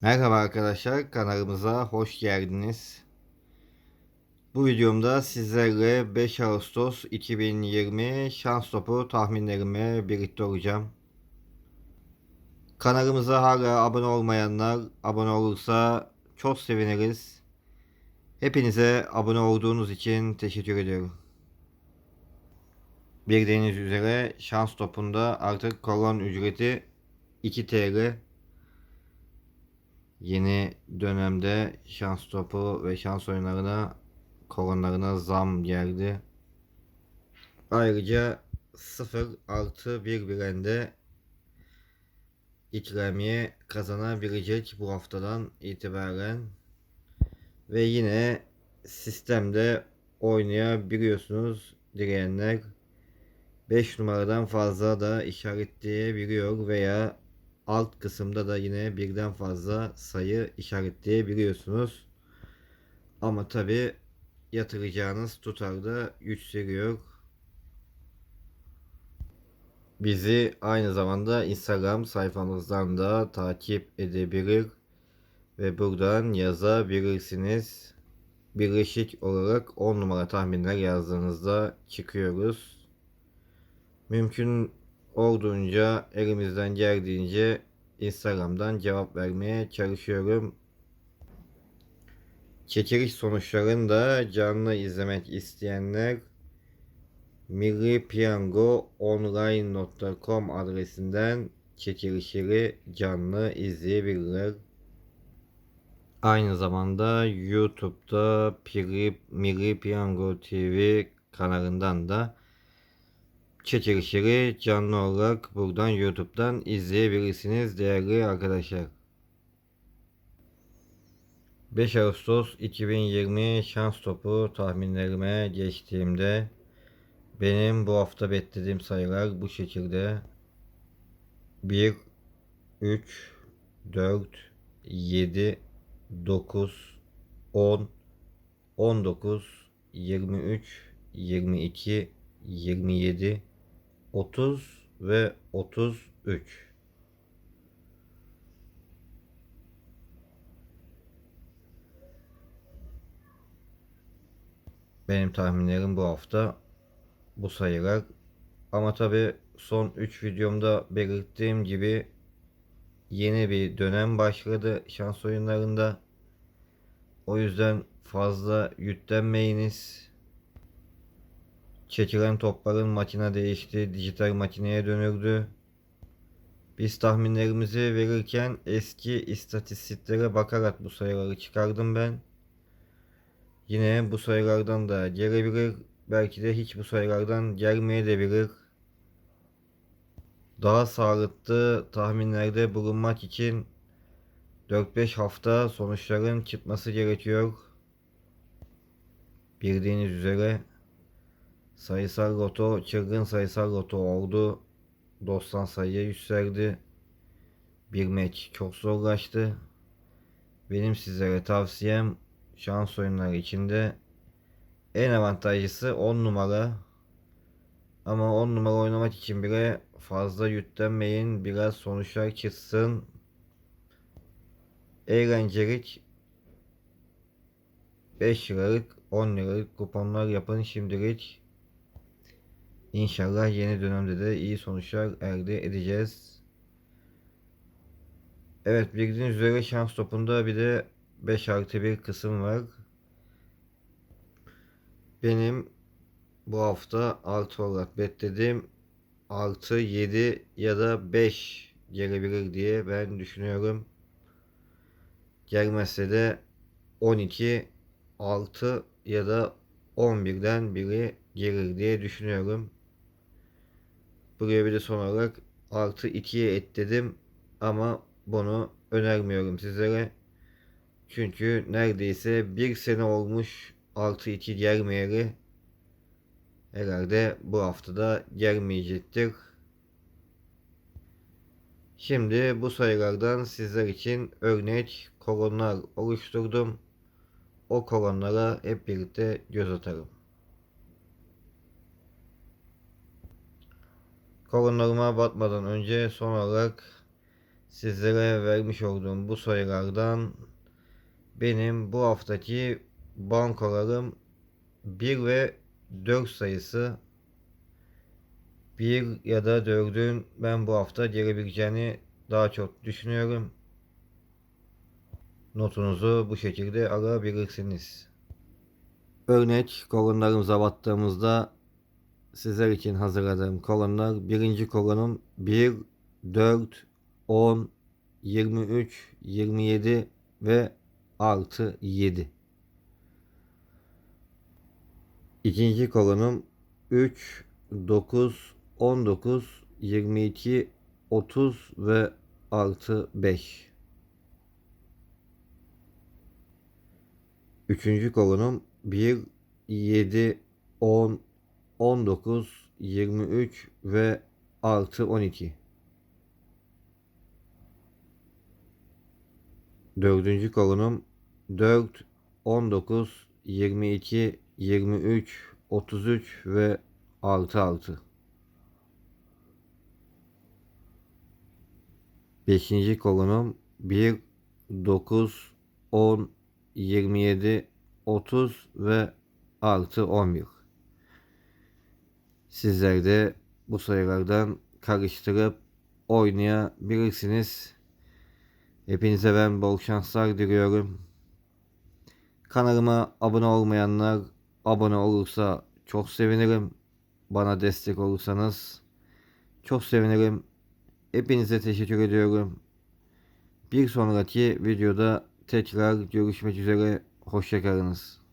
Merhaba arkadaşlar, kanalımıza hoş geldiniz. Bu videomda sizlerle 5 Ağustos 2020 şans topu tahminlerimi birlikte olacağım. Kanalımıza hala abone olmayanlar abone olursa çok seviniriz. Hepinize abone olduğunuz için teşekkür ediyorum. Bildiğiniz üzere şans topunda artık kolon ücreti 2 TL. Yeni dönemde şans topu ve şans oyunlarına kolonlarına zam geldi. Ayrıca 0 artı 1 birende ikramiye kazanabilecek bu haftadan itibaren. Ve yine sistemde oynayabiliyorsunuz dileyenler. 5 numaradan fazla da işaretleyebiliyor veya alt kısımda da yine birden fazla sayı işaretleyebiliyorsunuz. Ama tabi yatıracağınız tutarda yükseliyor. Bizi aynı zamanda Instagram sayfamızdan da takip edebilir ve buradan yazabilirsiniz. Birleşik olarak 10 numara tahminler yazdığınızda çıkıyoruz. Mümkün olduğunca elimizden geldiğince Instagram'dan cevap vermeye çalışıyorum. Çekiliş sonuçlarını da canlı izlemek isteyenler millipiyangoonline.com adresinden çekilişleri canlı izleyebilirler. Aynı zamanda YouTube'da Milli Piyango TV kanalından da çekilişleri canlı olarak buradan YouTube'dan izleyebilirsiniz değerli arkadaşlar. 5 Ağustos 2020 şans topu tahminlerime geçtiğimde benim bu hafta beklediğim sayılar bu şekilde 1 3 4 7 9 10 19 23 22 27 30 ve 33. Benim tahminlerim bu hafta bu sayılar. Ama tabi son 3 videomda belirttiğim gibi yeni bir dönem başladı şans oyunlarında. O yüzden fazla yüklenmeyiniz. Çekilen topların makine değişti, dijital makineye dönüldü. Biz tahminlerimizi verirken eski istatistiklere bakarak bu sayıları çıkardım ben. Yine bu sayılardan da gelebilir. Belki de hiç bu sayılardan gelmeyebilir. Daha sağlıklı tahminlerde bulunmak için 4-5 hafta sonuçların çıkması gerekiyor. Bildiğiniz üzere sayısal loto çılgın sayısal loto oldu. 90 sayıya yükseldi. Bir maç çok zorlaştı. Benim sizlere tavsiyem şans oyunları içinde en avantajlısı 10 numara. Ama 10 numara oynamak için bile fazla yüklenmeyin. Biraz sonuçlar çıksın. Eğlencelik 5 liralık 10 liralık kuponlar yapın şimdilik. İnşallah yeni dönemde de iyi sonuçlar elde edeceğiz. Evet bildiğiniz üzere şans topunda bir de 5 artı bir kısım var. Benim bu hafta 6 olarak beklediğim artı 7 ya da 5 gelebilir diye ben düşünüyorum. Gelmezse de 12 6 ya da 11'den biri gelir diye düşünüyorum. Buraya bir de son olarak artı 2'ye ekledim ama bunu önermiyorum sizlere. Çünkü neredeyse bir sene olmuş artı 2 gelmeyeli. Herhalde bu haftada gelmeyecektir. Şimdi bu sayılardan sizler için örnek kolonlar oluşturdum. O kolonlara hep birlikte göz atarım. Kolonlarıma batmadan önce son olarak sizlere vermiş olduğum bu sayılardan benim bu haftaki bankolarım 1 ve 4 sayısı 1 ya da 4'ün ben bu hafta gelebileceğini daha çok düşünüyorum. Notunuzu bu şekilde alabilirsiniz. Örnek kolonlarımıza baktığımızda sizler için hazırladığım kolonlar birinci kolonum 1, 4, 10, 23, 27 ve artı 7. İkinci kolonum 3, 9, 19, 22, 30 ve artı 5. Üçüncü kolonum 1, 7, 10, 19, 23 ve artı 12. Dördüncü kolonum 4, 19, 22, 23, 33 ve artı 6. Beşinci kolonum 1, 9, 10, 27, 30 ve artı 11. Sizler de bu sayılardan karıştırıp oynayabilirsiniz. Hepinize ben bol şanslar diliyorum. Kanalıma abone olmayanlar abone olursa çok sevinirim. Bana destek olursanız çok sevinirim. Hepinize teşekkür ediyorum. Bir sonraki videoda tekrar görüşmek üzere. Hoşçakalınız.